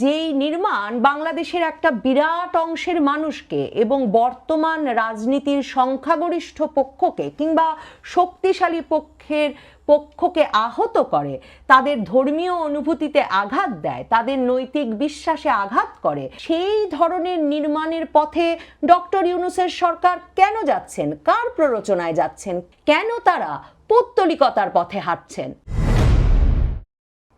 যেই নির্মাণ বাংলাদেশের একটা বিরাট অংশের মানুষকে এবং বর্তমান রাজনীতির সংখ্যাগরিষ্ঠ পক্ষকে কিংবা শক্তিশালী পক্ষের পক্ষকে আহত করে, তাদের ধর্মীয় অনুভূতিতে আঘাত দেয়, তাদের নৈতিক বিশ্বাসে আঘাত করে, সেই ধরনের নির্মাণের পথে ডক্টর ইউনুসের সরকার কেন যাচ্ছেন? কার প্ররোচনায় যাচ্ছেন? কেন তারা পৌত্তলিকতার পথে হাঁটছেন?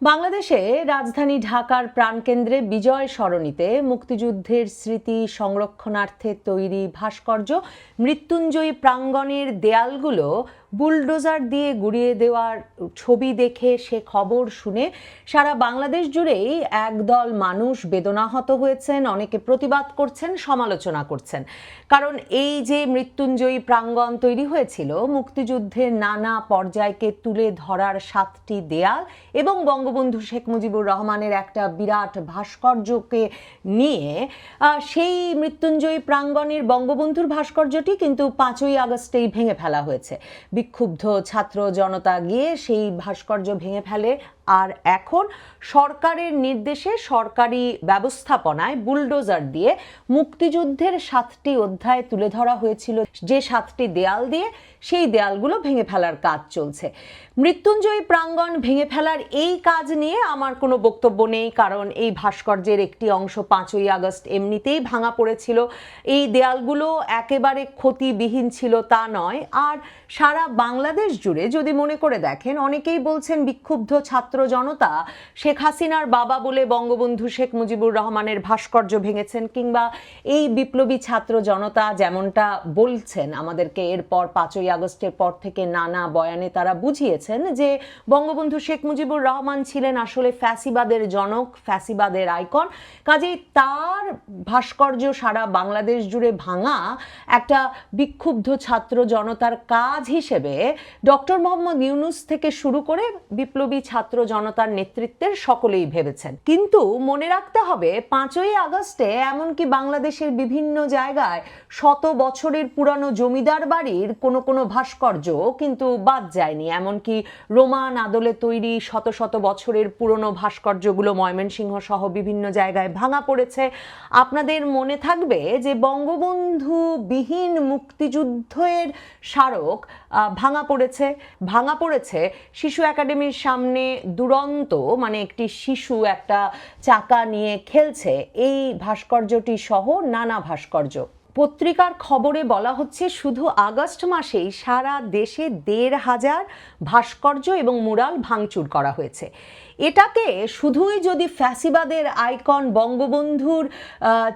বাংলাদেশে রাজধানী ঢাকার প্রাণকেন্দ্রে বিজয় সরণিতে মুক্তিযুদ্ধের স্মৃতি সংরক্ষণার্থে তৈরি ভাস্কর্য মৃত্যুঞ্জয়ী প্রাঙ্গণের দেয়ালগুলো বুলডোজার দিয়ে গুড়িয়ে দেওয়ার ছবি দেখে সে খবর শুনে সারা বাংলাদেশ জুড়েই একদল মানুষ বেদনাহত হয়েছেন, অনেকে প্রতিবাদ করছেন, সমালোচনা করছেন। কারণ এই যে মৃত্যুঞ্জয়ী প্রাঙ্গণ তৈরি হয়েছিল মুক্তিযুদ্ধের নানা পর্যায়কে তুলে ধরার সাতটি দেয়াল এবং বঙ্গবন্ধু শেখ মুজিবুর রহমানের একটা বিরাট ভাস্কর্যকে নিয়ে সেই মৃত্যুঞ্জয়ী প্রাঙ্গণের বঙ্গবন্ধুর ভাস্কর্যটি কিন্তু পাঁচই আগস্টেই ভেঙে ফেলা হয়েছে। বিক্ষুব্ধ ছাত্র জনতা গিয়ে সেই ভাস্কর্য ভেঙে ফেলে। আর এখন সরকারের নির্দেশে সরকারি ব্যবস্থাপনায় বুলডোজার দিয়ে মুক্তিযুদ্ধের সাতটি অধ্যায় তুলে ধরা হয়েছিল। যে সাতটি দেয়াল দিয়ে সেই দেয়ালগুলো ভেঙে ফেলার কাজ চলছে। মৃত্যুঞ্জয়ী প্রাঙ্গণ ভেঙে ফেলার এই কাজ নিয়ে আমার কোনো বক্তব্য নেই, কারণ এই ভাস্কর্যের একটি অংশ পাঁচই আগস্ট এমনিতেই ভাঙা পড়েছিল। এই দেয়ালগুলো একেবারে ক্ষতিবিহীন ছিল তা নয়। আর সারা বাংলাদেশ জুড়ে যদি মনে করে দেখেন, অনেকেই বলছেন বিক্ষুব্ধ ছাত্র জনতা শেখ হাসিনার বাবা বলে বঙ্গবন্ধু শেখ মুজিবুর রহমানের ভাস্কর্য ভেঙেছেন কিংবা এই বিপ্লবী ছাত্র জনতা যেমনটা বলছেন আমাদেরকে এরপর পাঁচই আগস্টের পর থেকে নানা বয়ানে তারা বুঝিয়েছেন যে বঙ্গবন্ধু শেখ মুজিবুর রহমান ছিলেন আসলে ফ্যাসিবাদের জনক, ফ্যাসিবাদের আইকন। কাজেই তার ভাস্কর্য সারা বাংলাদেশ জুড়ে ভাঙা একটা বিক্ষুব্ধ ছাত্র জনতার কাজ হিসেবে ডক্টর মোহাম্মদ ইউনুস থেকে শুরু করে বিপ্লবী ছাত্র জনতার নেতৃত্বের সকলেই ভেবেছেন। কিন্তু মনে রাখতে হবে, পাঁচই আগস্টে এমনকি বাংলাদেশের বিভিন্ন জায়গায় শত বছরের পুরানো জমিদার বাড়ির কোনো কোনো ভাস্কর্য কিন্তু বাদ যায়নি। এমনকি রোমান আদলে তৈরি শত শত বছরের পুরনো ভাস্কর্যগুলো ময়মনসিংহ সহ বিভিন্ন জায়গায় ভাঙা পড়েছে। আপনাদের মনে থাকবে যে বঙ্গবন্ধু বিহীন মুক্তিযুদ্ধের স্মারক ভাঙা পড়েছে। ভাঙা পড়েছে শিশু একাডেমির সামনে দুরন্ত মানে একটি শিশু একটা চাকা নিয়ে খেলছে। এই ভাস্কর্যটি সহ নানা ভাস্কর্য। পত্রিকার খবরে বলা হচ্ছে, শুধু আগস্ট মাসেই সারা দেশে দেড় হাজার ভাস্কর্য এবং মুরাল ভাঙচুর করা হয়েছে। এটাকে শুধুই যদি ফ্যাসিবাদের আইকন বঙ্গবন্ধুর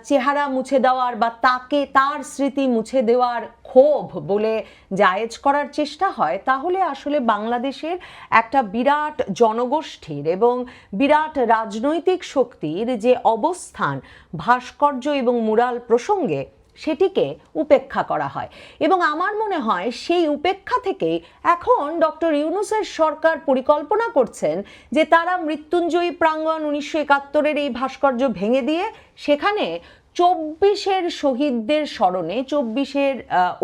চেহারা মুছে দেওয়ার বা তাকে তার স্মৃতি মুছে দেওয়ার ক্ষোভ বলে জায়েজ করার চেষ্টা হয়, তাহলে আসলে বাংলাদেশের একটা বিরাট জনগোষ্ঠীর এবং বিরাট রাজনৈতিক শক্তির যে অবস্থান, ভাস্কর্য এবং মুরাল প্রসঙ্গে সেটিকে উপেক্ষা করা হয়। এবং আমার মনে হয় সেই উপেক্ষা থেকেই এখন ডক্টর ইউনুসের সরকার পরিকল্পনা করছেন যে তারা মৃত্যুঞ্জয়ী প্রাঙ্গণ উনিশশো একাত্তরের এই ভাস্কর্য ভেঙে দিয়ে সেখানে চব্বিশের শহীদদের স্মরণে, চব্বিশের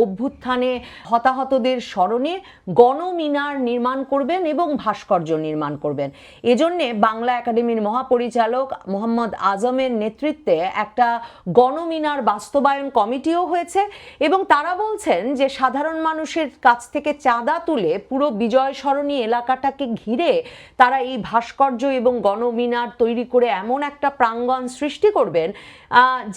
অভ্যুত্থানে হতাহতদের স্মরণে গণমিনার নির্মাণ করবেন এবং ভাস্কর্য নির্মাণ করবেন। এজন্যে বাংলা একাডেমির মহাপরিচালক মোহাম্মদ আজমের নেতৃত্বে একটা গণমিনার বাস্তবায়ন কমিটিও হয়েছে এবং তারা বলছেন যে সাধারণ মানুষের কাছ থেকে চাঁদা তুলে পুরো বিজয় সরণী এলাকাটাকে ঘিরে তারা এই ভাস্কর্য এবং গণমিনার তৈরি করে এমন একটা প্রাঙ্গণ সৃষ্টি করবেন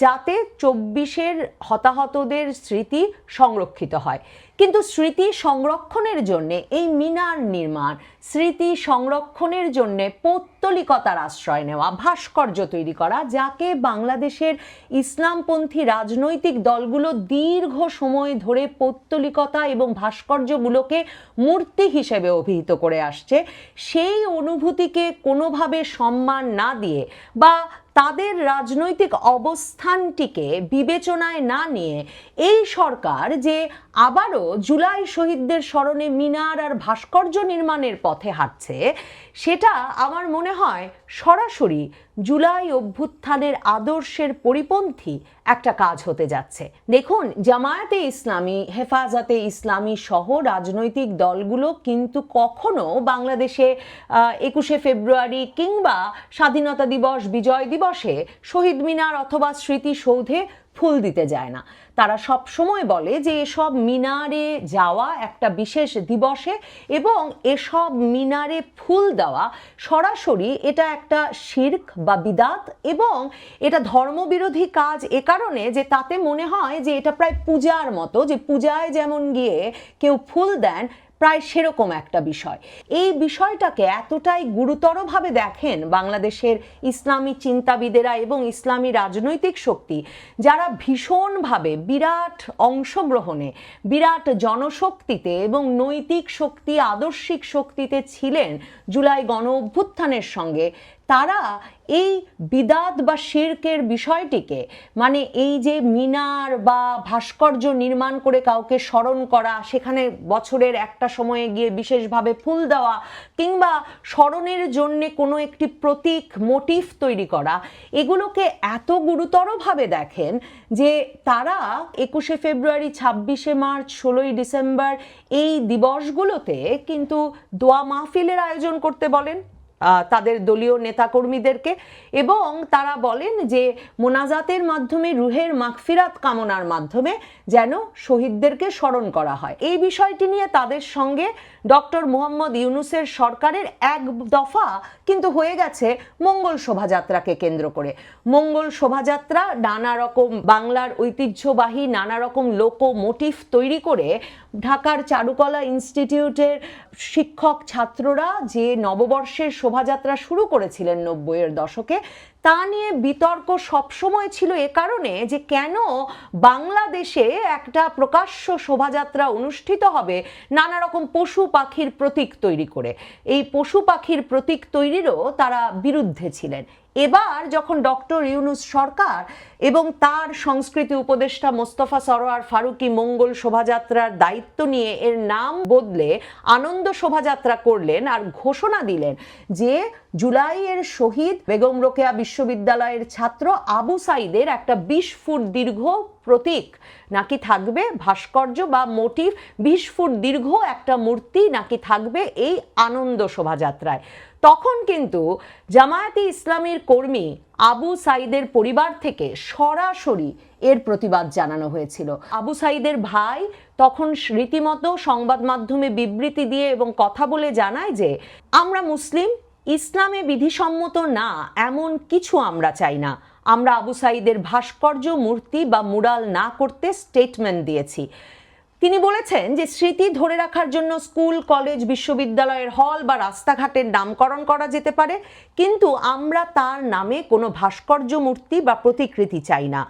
যাতে চব্বিশের হতাহতদের স্মৃতি সংরক্ষিত হয়। কিন্তু স্মৃতি সংরক্ষণের জন্যে এই মিনার নির্মাণ, স্মৃতি সংরক্ষণের জন্যে পৌত্তলিকতার আশ্রয় নেওয়া, ভাস্কর্য তৈরি করা, যাকে বাংলাদেশের ইসলামপন্থী রাজনৈতিক দলগুলো দীর্ঘ সময় ধরে পৌত্তলিকতা এবং ভাস্কর্যগুলোকে মূর্তি হিসেবে অভিহিত করে আসছে, সেই অনুভূতিকে কোনোভাবে সম্মান না দিয়ে বা তাদের রাজনৈতিক অবস্থানটিকে বিবেচনায় না নিয়ে এই সরকার যে আবারও জুলাই শহীদদের স্মরণে মিনার আর ভাস্কর্য নির্মাণের পথে হাঁটছে, সেটা আমার মনে হয় সরাসরি জুলাই অভ্যুত্থানের আদর্শের পরিপন্থী একটা কাজ হতে যাচ্ছে। দেখুন, জামায়াতে ইসলামী, হেফাজতে ইসলামী সহ রাজনৈতিক দলগুলো কিন্তু কখনো বাংলাদেশে একুশে ফেব্রুয়ারি কিংবা স্বাধীনতা দিবস, বিজয় দিবসে শহীদ মিনার অথবা স্মৃতিসৌধে ফুল দিতে যায় না। তারা সব সময় বলে যে এসব মিনারে যাওয়া একটা বিশেষ দিবসে এবং এসব মিনারে ফুল দেওয়া সরাসরি এটা একটা শির্ক বা বিদাত এবং এটা ধর্মবিরোধী কাজ এ কারণে যে তাতে মনে হয় যে এটা প্রায় পূজার মতো, যে পূজায় যেমন গিয়ে কেউ ফুল দেন প্রায় সেরকম একটা বিষয়। এই বিষয়টাকে এতটাই গুরুতরভাবে দেখেন বাংলাদেশের ইসলামী চিন্তাবিদেরা এবং ইসলামী রাজনৈতিক শক্তি, যারা ভীষণভাবে বিরাট অংশগ্রহণে, বিরাট জনশক্তিতে এবং নৈতিক শক্তি, আদর্শিক শক্তিতে ছিলেন জুলাই গণ অভ্যুত্থানের সঙ্গে তারা এই বিদাত বা শির্কের বিষয়টিকে মানে এই যে মিনার বা ভাস্কর্য নির্মাণ করে কাউকে স্মরণ করা, সেখানে বছরের একটা সময়ে গিয়ে বিশেষভাবে ফুল দেওয়া, কিংবা স্মরণের জন্যে কোনো একটি প্রতীক মোটিভ তৈরি করা, এগুলোকে এত গুরুতরভাবে দেখেন যে তারা একুশে ফেব্রুয়ারি, ছাব্বিশে মার্চ, ষোলোই ডিসেম্বর এই দিবসগুলোতে কিন্তু দোয়া মাহফিলের আয়োজন করতে বলেন। তাদের দলীয় নেতাকর্মীদেরকে এবং তারা বলেন যে মোনাজাতের মাধ্যমে রুহের মাগফিরাত কামনার মাধ্যমে যেন শহীদদেরকে স্মরণ করা হয়। এই বিষয়টি নিয়ে তাদের সঙ্গে ডক্টর মোহাম্মদ ইউনুসের সরকারের এক দফা কিন্তু হয়ে গেছে মঙ্গল শোভাযাত্রাকে কেন্দ্র করে। মঙ্গল শোভাযাত্রা নানা রকম বাংলার ঐতিহ্যবাহী, নানা রকম লোকো তৈরি করে ঢাকার চারুকলা ইনস্টিটিউটের শিক্ষক ছাত্ররা যে নববর্ষের শোভাযাত্রা শুরু করেছিলেন নব্বইয়ের দশকে, তা নিয়ে বিতর্ক সবসময় ছিল এ কারণে যে কেন বাংলাদেশে একটা প্রকাশ্য শোভাযাত্রা অনুষ্ঠিত হবে নানা রকম পশু পাখির প্রতীক তৈরি করে। এই পশু পাখির প্রতীক তৈরিরও তারা বিরুদ্ধে ছিলেন। এবার যখন ডক্টর ইউনুস সরকার এবং তার সংস্কৃতি উপদেষ্টা মোস্তফা সরোয়ার ফারুকি মঙ্গল শোভাযাত্রার দায়িত্ব নিয়ে এর নাম বদলে আনন্দ শোভাযাত্রা করলেন আর ঘোষণা দিলেন যে জুলাইয়ের শহীদ বেগম রোকেয়া বিশ্ববিদ্যালয়ের ছাত্র আবু সাইদের একটা বিশ ফুট দীর্ঘ প্রতীক। নাকি থাকবে ভাস্কর্য বা মোটিভ? বিশ ফুট দীর্ঘ একটা মূর্তি নাকি থাকবে এই আনন্দ শোভাযাত্রায়? তখন কিন্তু জামায়াতি ইসলামীর কর্মী আবু সাইদের পরিবার থেকে সরাসরি এর প্রতিবাদ জানানো হয়েছিল। আবু সাইদের ভাই তখন রীতিমতো সংবাদ মাধ্যমে বিবৃতি দিয়ে এবং কথা বলে জানায় যে, আমরা মুসলিম, ইসলামে বিধিসম্মত না, এমন কিছু আমরা চাই না। আমরা আবু সাইদের ভাস্কর্য, মূর্তি বা মুরাল না করতে স্টেটমেন্ট দিয়েছি। তিনি বলেছেন যে স্মৃতি ধরে রাখার জন্য স্কুল, কলেজ, বিশ্ববিদ্যালয়ের হল বা রাস্তাঘাটের নামকরণ করা যেতে পারে, কিন্তু আমরা তার নামে কোনো ভাস্কর্য মূর্তি বা প্রতিকৃতি চাই না।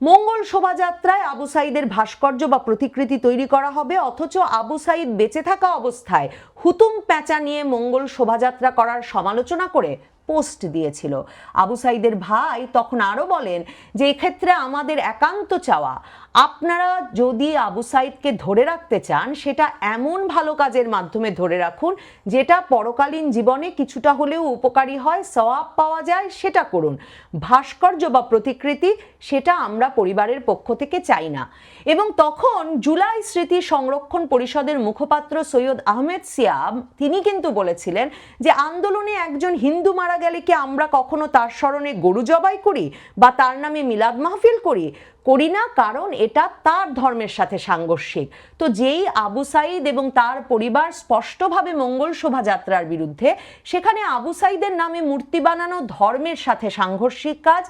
মঙ্গল শোভাযাত্রায় আবু সাইদের ভাস্কর্য বা প্রতিকৃতি তৈরি করা হবে, অথচ আবু সাইদ বেঁচে থাকা অবস্থায় হুতুম প্যাঁচা নিয়ে মঙ্গল শোভাযাত্রা করার সমালোচনা করে পোস্ট দিয়েছিল। আবু সাইদের ভাই তখন আরও বলেন যে, এক্ষেত্রে আমাদের একান্ত চাওয়া আপনারা যদি আবু সাইদকে ধরে রাখতে চান, সেটা এমন ভালো কাজের মাধ্যমে ধরে রাখুন, যেটা পরকালীন জীবনে কিছুটা হলেও উপকারী হয়, সওয়াব পাওয়া যায়, সেটা করুন। ভাস্কর্য বা প্রতিকৃতি, সেটা আমরা পরিবারের পক্ষ থেকে চাই না। এবং তখন জুলাই স্মৃতি সংরক্ষণ পরিষদের মুখপাত্র সৈয়দ আহমেদ সিয়াম, তিনি কিন্তু বলেছিলেন যে, আন্দোলনে একজন হিন্দু মারা গেলে কি আমরা কখনো তার স্মরণে গরু জবাই করি বা তার নামে মিলাদ মাহফিল করি? করি না, কারণ এটা তার ধর্মের সাথে সাংঘর্ষিক। তো যেই আবু সাইদ এবং তার পরিবার স্পষ্টভাবে মঙ্গল শোভাযাত্রার বিরুদ্ধে, সেখানে আবু সাইদের নামে মূর্তি বানানো ধর্মের সাথে সাংঘর্ষিক কাজ,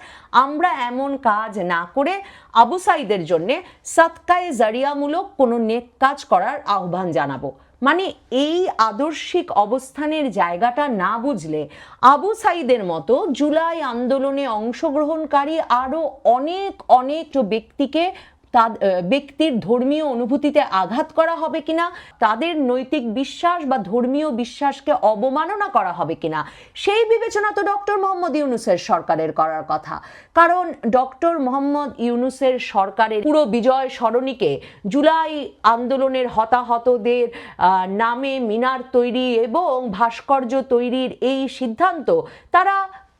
আমরা এমন কাজ না করে আবু সাইদের জন্যে সৎকায়ে জারিয়ামূলক কোনো নেক কাজ করার আহ্বান জানাব। মানে এই আদর্শিক অবস্থানের জায়গাটা না বুঝলে আবু সাইদের মতো জুলাই আন্দোলনে অংশগ্রহণকারী আরও অনেক অনেক ব্যক্তিকে তা ব্যক্তির ধর্মীয় অনুভূতিতে আঘাত করা হবে কিনা, তাদের নৈতিক বিশ্বাস বা ধর্মীয় বিশ্বাসকে অবমাননা করা হবে কিনা, সেই বিবেচনা তো ডক্টর মোহাম্মদ ইউনুসের সরকারের করার কথা। কারণ ডক্টর মোহাম্মদ ইউনুসের সরকারের পুরো বিজয় সরণিকে জুলাই আন্দোলনের হতাহতদের নামে মিনার তৈরি এবং ভাস্কর্য তৈরির এই সিদ্ধান্ত তারা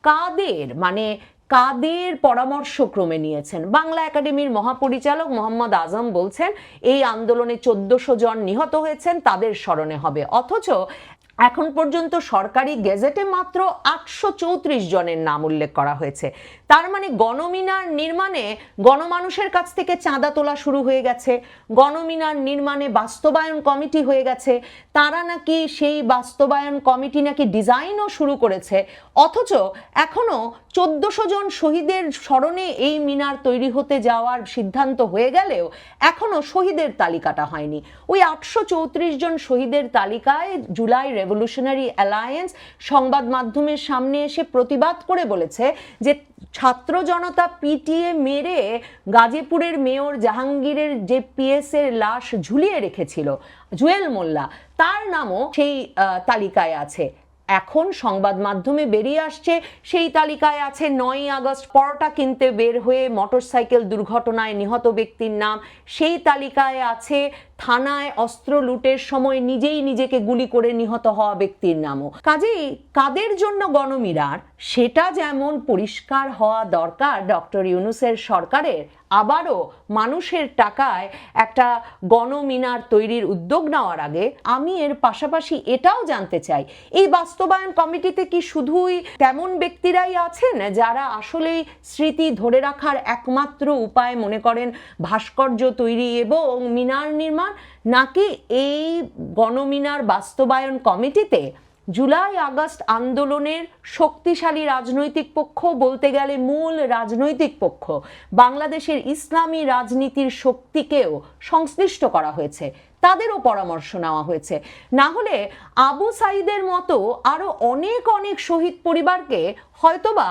কাদের মানে কাদের পরামর্শক্রমে নিয়েছেন? বাংলা একাডেমির মহাপরিচালক মোহাম্মদ আজম বলছেন, এই আন্দোলনে চোদ্দশো জন নিহত হয়েছেন, তাদের স্মরণে হবে। অথচ এখন পর্যন্ত সরকারি গেজেটে মাত্র আটশো চৌত্রিশ জনের নাম উল্লেখ করা হয়েছে। তার মানে গণমিনার নির্মাণে গণমানুষের কাছ থেকে চাঁদা তোলা শুরু হয়ে গেছে। গণমিনার নির্মাণে বাস্তবায়ন কমিটি হয়ে গেছে। তারা নাকি সেই বাস্তবায়ন কমিটি নাকি ডিজাইনও শুরু করেছে। অথচ এখনও চোদ্দশো জন শহীদের স্মরণে এই মিনার তৈরি হতে যাওয়ার সিদ্ধান্ত হয়ে গেলেও এখনও শহীদের তালিকাটা হয়নি। ওই আটশো চৌত্রিশ জন শহীদের তালিকায় জুলাই রেভলিউশনারি অ্যালায়েন্স সংবাদ মাধ্যমের সামনে এসে প্রতিবাদ করে বলেছে যে ছাত্র জনতা পিটিএ মেরে গাজীপুরের মেয়র জাহাঙ্গীরের যে পিএস এর লাশ ঝুলিয়ে রেখেছিল, জুয়েল মোল্লা, তার নামও সেই তালিকায় আছে। এখন সংবাদ মাধ্যমে বেরিয়ে আসছে। সেই তালিকায় আছে নয়ই আগস্ট পরোটা কিনতে বের হয়ে মোটরসাইকেল দুর্ঘটনায় নিহত ব্যক্তির নাম। সেই তালিকায় আছে থানায় অস্ত্র লুটের সময় নিজেই নিজেকে গুলি করে নিহত হওয়া ব্যক্তির নামও। কাজেই কাদের জন্য গণমিরার? সেটা যেমন পরিষ্কার হওয়া দরকার ডক্টর ইউনুসের সরকারের আবারও মানুষের টাকায় একটা গণমিনার তৈরির উদ্যোগ নেওয়ার আগে আমি এর পাশাপাশি এটাও জানতে চাই। এই বাস্তবায়ন কমিটিতে কি শুধুই তেমন ব্যক্তিরাই আছেন যারা আসলেই স্মৃতি ধরে রাখার একমাত্র উপায় মনে করেন ভাস্কর্য তৈরি এবং মিনার নির্মাণ? নাকি এই গণমিনার বাস্তবায়ন কমিটিতে জুলাই আগস্ট আন্দোলনের শক্তিশালী রাজনৈতিক পক্ষ বলতে গেলে মূল রাজনৈতিক পক্ষ। বাংলাদেশের ইসলামী রাজনীতির শক্তিকেও সংশ্লিষ্ট করা হয়েছে। তাদেরও পরামর্শ নেওয়া হয়েছে। না হলে আবু সাইদের মতো আরও অনেক অনেক শহীদ পরিবারকে হয়তোবা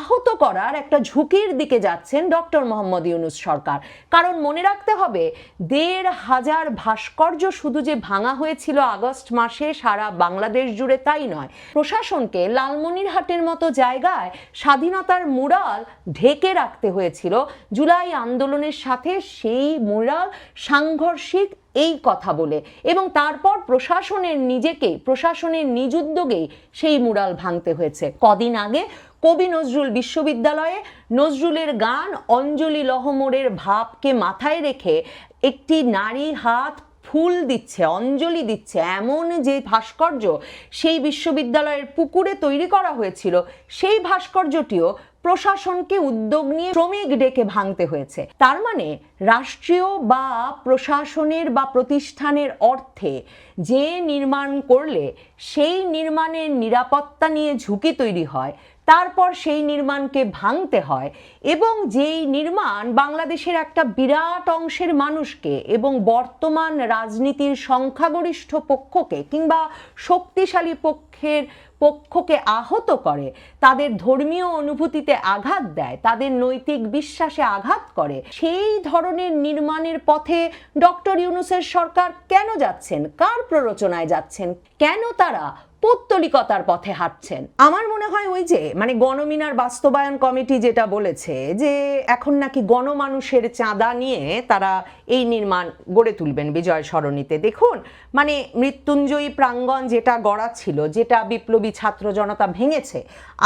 আহত করার একটা ঝুঁকির দিকে যাচ্ছেন ডক্টর মোহাম্মদ ইউনুস সরকার। কারণ মনে রাখতে হবে, দেড় হাজার ভাস্কর্য শুধু যে ভাঙা হয়েছিল আগস্ট মাসে সারা বাংলাদেশ জুড়ে তাই নয়। প্রশাসনকে লালমনিরহাটের মতো জায়গায় স্বাধীনতার মুরাল ঢেকে রাখতে হয়েছিল। জুলাই আন্দোলনের সাথে সেই মুরাল সাংঘর্ষিক এই কথা বলে এবং তারপর প্রশাসনের নিজেকে, প্রশাসনের নিজ উদ্যোগেই সেই মুরাল ভাঙতে হয়েছে। কদিন আগে কবি নজরুল বিশ্ববিদ্যালয়ে নজরুলের গান অঞ্জলি লহমরের ভাবকে মাথায় রেখে একটি নারী হাত ফুল দিচ্ছে, অঞ্জলি দিচ্ছে, এমন যে ভাস্কর্য সেই বিশ্ববিদ্যালয়ের পুকুরে তৈরি করা হয়েছিল, সেই ভাস্কর্যটিও প্রশাসনকে উদ্যোগ নিয়ে শ্রমিক ডেকে ভাঙতে হয়েছে। তার মানে রাষ্ট্রীয় বা প্রশাসনের বা প্রতিষ্ঠানের অর্থে যে নির্মাণ করলে সেই নির্মাণের নিরাপত্তা নিয়ে ঝুঁকি তৈরি হয়, তারপর সেই নির্মাণকে ভাঙতে হয় এবং যেই নির্মাণ বাংলাদেশের একটা বিরাট অংশের মানুষকে এবং বর্তমান রাজনীতির সংখ্যাগরিষ্ঠ পক্ষকে কিংবা শক্তিশালী পক্ষের পক্ষকে আহত করে, তাদের ধর্মীয় অনুভূতিতে আঘাত দেয়, তাদের নৈতিক বিশ্বাসে আঘাত করে। সেই ধরনের নির্মাণের পথে ডক্টর ইউনুসের সরকার কেন যাচ্ছেন? কার প্ররোচনায় যাচ্ছেন? কেন তারা পৌত্তলিকতার পথে হাঁটছেন। আমার মনে হয় ওই যে মানে গণমিনার বাস্তবায়ন কমিটি যেটা বলেছে, যে এখন নাকি গণমানুষের চাঁদা নিয়ে তারা এই নির্মাণ গড়ে তুলবেন বিজয় সরণিতে। দেখুন মানে মৃত্যুঞ্জয়ী প্রাঙ্গণ যেটা গড়া ছিল যেটা বিপ্লবী ছাত্র জনতা ভেঙেছে,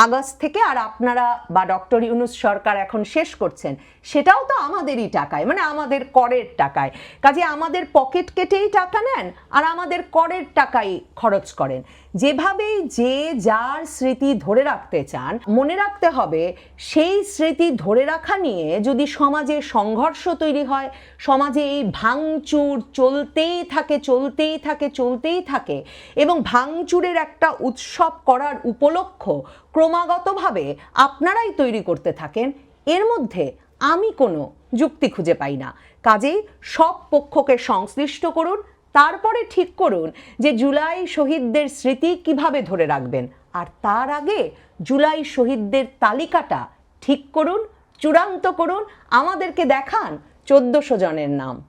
আগস্ট থেকে আর আপনারা বা ডক্টর ইউনুস সরকার এখন শেষ করছেন, সেটাও তো আমাদেরই টাকায় মানে আমাদের করের টাকায়। কাজে আমাদের পকেট কেটেই টাকা নেন আর আমাদের করের টাকাই খরচ করেন। যেভাবেই যে যার স্মৃতি ধরে রাখতে চান, মনে রাখতে হবে সেই স্মৃতি ধরে রাখা নিয়ে যদি সমাজে সংঘর্ষ তৈরি হয়, সমাজে এই ভাঙচুর চলতেই থাকে চলতেই থাকে চলতেই থাকে এবং ভাঙচুরের একটা উৎসব করার উপলক্ষ ক্রমাগতভাবে আপনারাই তৈরি করতে থাকেন, এর মধ্যে আমি কোনো যুক্তি খুঁজে পাই না। কাজেই সব পক্ষকে সংশ্লিষ্ট করুন তারপরে ঠিক করুন যে জুলাই শহীদদের স্মৃতি কীভাবে ধরে রাখবেন। আর তার আগে জুলাই শহীদদের তালিকাটা ঠিক করুন, চূড়ান্ত করুন, আমাদেরকে দেখান চোদ্দোশো জনের নাম।